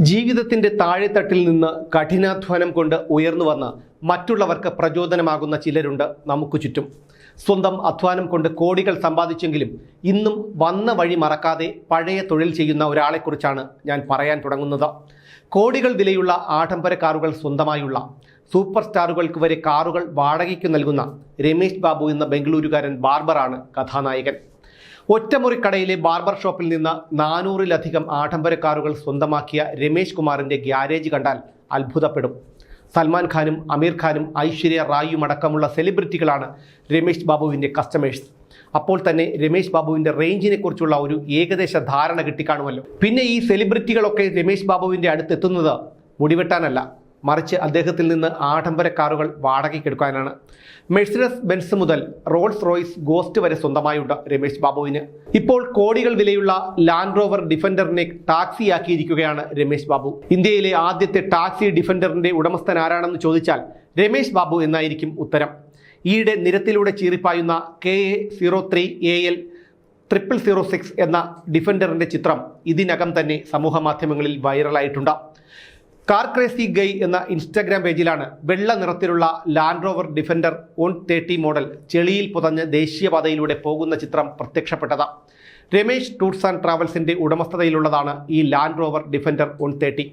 ജീവിതത്തിന്റെ താഴെത്തട്ടിൽ നിന്ന് കഠിനാധ്വാനം കൊണ്ട് ഉയർന്നു വന്ന് മറ്റുള്ളവർക്ക് പ്രചോദനമാകുന്ന ചിലരുണ്ട് നമുക്ക് ചുറ്റും. സ്വന്തം അധ്വാനം കൊണ്ട് കോടികൾ സമ്പാദിച്ചെങ്കിലും ഇന്നും വന്ന വഴി മറക്കാതെ പഴയ തൊഴിൽ ചെയ്യുന്ന ഒരാളെക്കുറിച്ചാണ് ഞാൻ പറയാൻ തുടങ്ങുന്നത്. കോടികൾ വിലയുള്ള ആഡംബര കാറുകൾ സ്വന്തമായുള്ള സൂപ്പർ സ്റ്റാറുകൾക്ക് വരെ കാറുകൾ വാടകയ്ക്ക് നൽകുന്ന രമേശ് ബാബു എന്ന ബംഗളൂരുകാരൻ ബാർബറാണ് കഥാനായകൻ. ഒറ്റമുറിക്കടയിലെ ബാർബർ ഷോപ്പിൽ നിന്ന് നാനൂറിലധികം ആഡംബര കാറുകൾ സ്വന്തമാക്കിയ രമേശ് കുമാറിന്റെ ഗ്യാരേജ് കണ്ടാൽ അത്ഭുതപ്പെടും. സൽമാൻ ഖാനും അമീർ ഖാനും ഐശ്വര്യ റായിയും അടക്കമുള്ള സെലിബ്രിറ്റികളാണ് രമേശ് ബാബുവിന്റെ കസ്റ്റമേഴ്സ്. അപ്പോൾ തന്നെ രമേശ് ബാബുവിന്റെ റേഞ്ചിനെ കുറിച്ചുള്ള ഒരു ഏകദേശ ധാരണ കിട്ടിക്കാണുമല്ലോ. പിന്നെ ഈ സെലിബ്രിറ്റികളൊക്കെ രമേശ് ബാബുവിന്റെ അടുത്തെത്തുന്നത് മുടിവെട്ടാനല്ല. മറിച്ച് അദ്ദേഹത്തിൽ നിന്ന് ആഡംബര കാറുകൾ വാടകയ്ക്കെടുക്കാനാണ്. മെഴ്സിഡസ് ബെൻസ് മുതൽ റോൾസ് റോയ്സ് ഗോസ്റ്റ് വരെ സ്വന്തമായുണ്ട് രമേശ് ബാബുവിന്. ഇപ്പോൾ കോടികൾ വിലയുള്ള ലാൻഡ് റോവർ ഡിഫൻഡറിനെ ടാക്സിയാക്കിയിരിക്കുകയാണ് രമേശ് ബാബു. ഇന്ത്യയിലെ ആദ്യത്തെ ടാക്സി ഡിഫൻഡറിന്റെ ഉടമസ്ഥൻ ആരാണെന്ന് ചോദിച്ചാൽ രമേശ് ബാബു എന്നായിരിക്കും ഉത്തരം. ഈയിടെ നിരത്തിലൂടെ ചീറിപ്പായുന്ന K A zero three A L triple zero six എന്ന ഡിഫൻഡറിന്റെ ചിത്രം ഇതിനകം തന്നെ സമൂഹ മാധ്യമങ്ങളിൽ വൈറലായിട്ടുണ്ട് കാർ ക്രേസി ഗൈ എന്ന ഇൻസ്റ്റാഗ്രാം പേജിലാണ് വെള്ള നിറത്തിലുള്ള Land Rover Defender one thirty model ചെളിയിൽ പുതഞ്ഞ് ദേശീയപാതയിലൂടെ പോകുന്ന ചിത്രം പ്രത്യക്ഷപ്പെട്ടത്. രമേശ് ടൂർസ് ആൻഡ് ട്രാവൽസിന്റെ ഉടമസ്ഥതയിലുള്ളതാണ് ഈ Land Rover Defender one thirty.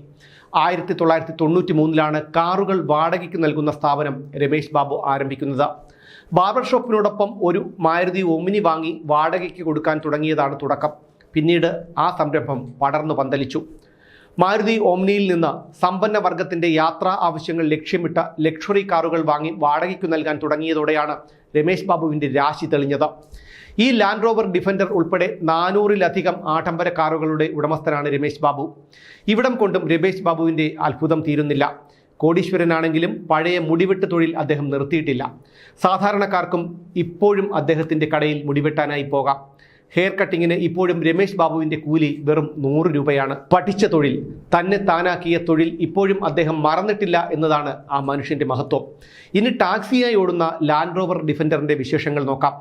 ആയിരത്തി തൊള്ളായിരത്തി തൊണ്ണൂറ്റി മൂന്നിലാണ് കാറുകൾ വാടകയ്ക്ക് നൽകുന്ന സ്ഥാപനം രമേശ് ബാബു ആരംഭിക്കുന്നത്. ബാർബർ ഷോപ്പിനോടൊപ്പം ഒരു മാരുതി ഒമിനി വാങ്ങി വാടകയ്ക്ക് കൊടുക്കാൻ തുടങ്ങിയതാണ് തുടക്കം. പിന്നീട് ആ സംരംഭം പടർന്നു പന്തലിച്ചു. മാരുതി ഓംനിയിൽ നിന്ന് സമ്പന്ന വർഗത്തിന്റെ യാത്രാ ആവശ്യങ്ങൾ ലക്ഷ്യമിട്ട ലക്ഷറി കാറുകൾ വാങ്ങി വാടകയ്ക്ക് നൽകാൻ തുടങ്ങിയതോടെയാണ് രമേശ് ബാബുവിന്റെ രാശി തെളിഞ്ഞത്. ഈ ലാൻഡ് റോവർ ഡിഫൻഡർ ഉൾപ്പെടെ നാനൂറിലധികം ആഡംബര കാറുകളുടെ ഉടമസ്ഥനാണ് രമേശ് ബാബു. ഇവിടം കൊണ്ടും രമേശ് ബാബുവിന്റെ അത്ഭുതം തീരുന്നില്ല. കോടീശ്വരനാണെങ്കിലും പഴയ മുടിവെട്ട് തൊഴിൽ അദ്ദേഹം നിർത്തിയിട്ടില്ല. സാധാരണക്കാർക്കും ഇപ്പോഴും അദ്ദേഹത്തിന്റെ കടയിൽ മുടിവെട്ടാനായി പോകാം. ഹെയർ കട്ടിങ്ങിന് ഇപ്പോഴും രമേശ് ബാബുവിന്റെ കൂലി വെറും നൂറ് രൂപയാണ്. പഠിച്ച തൊഴിൽ തന്നെ താനാക്കിയ തൊഴിൽ ഇപ്പോഴും അദ്ദേഹം മറന്നിട്ടില്ല എന്നതാണ് ആ മനുഷ്യന്റെ മഹത്വം. ഇനി ടാക്സിയായി ഓടുന്ന ലാൻഡ് റോവർ ഡിഫൻഡറിന്റെ വിശേഷങ്ങൾ നോക്കാം.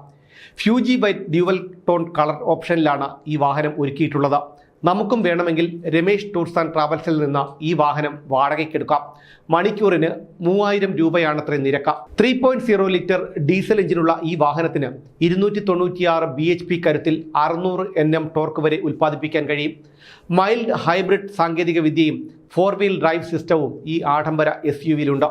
Fuji white dual tone colour ഓപ്ഷനിലാണ് ഈ വാഹനം ഒരുക്കിയിട്ടുള്ളത്. നമുക്കും വേണമെങ്കിൽ രമേശ് ടൂർസ് ആൻഡ് ട്രാവൽസിൽ നിന്ന് ഈ വാഹനം വാടകയ്ക്കെടുക്കാം. മണിക്കൂറിന് മൂവായിരം രൂപയാണത്രേ നിരക്ക. Three point zero litre diesel എഞ്ചിനുള്ള ഈ വാഹനത്തിന് ഇരുന്നൂറ്റി തൊണ്ണൂറ്റിയാറ് ബി എച്ച് പി കരുത്തിൽ അറുന്നൂറ് എൻ എം ടോർക്ക് വരെ ഉൽപ്പാദിപ്പിക്കാൻ കഴിയും. മൈൽഡ് ഹൈബ്രിഡ് സാങ്കേതിക വിദ്യയും ഫോർ വീൽ ഡ്രൈവ് സിസ്റ്റവും ഈ ആഡംബര എസ് യു വിയിലുണ്ട്